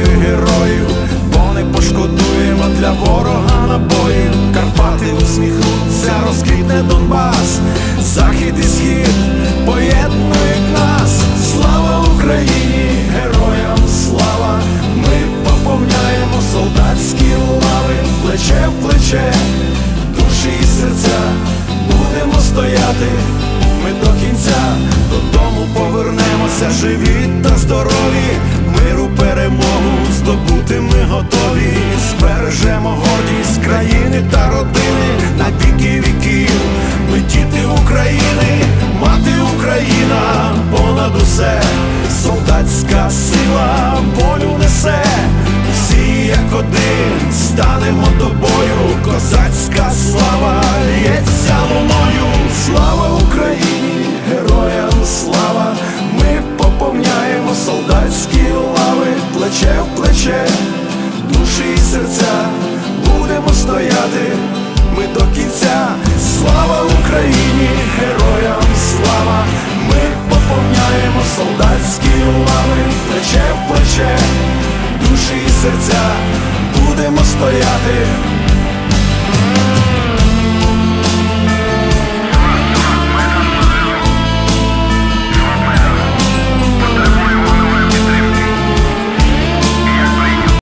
історію героїв, бо не пошкодуємо для ворога набоїв. Карпати усміхнуться, розквітне Донбас, захід і схід поєднують нас. Слава Україні, героям слава! Ми поповняємо солдатські лави, плече в плече, душі і серця, будемо стояти. Ми до кінця додому повернемося, живі та здорові, перемогу. Здобути ми готові, збережемо гордість країни та родини. На віки віків. Ми діти України, мати Україна, понад усе, солдатська сила волю несе, всі як один станемо до бою, козацька слава серця, будемо стояти ми до кінця. Слава Україні, героям слава! Ми поповняємо солдатські лави, плече в плече, душі і серця, будемо стояти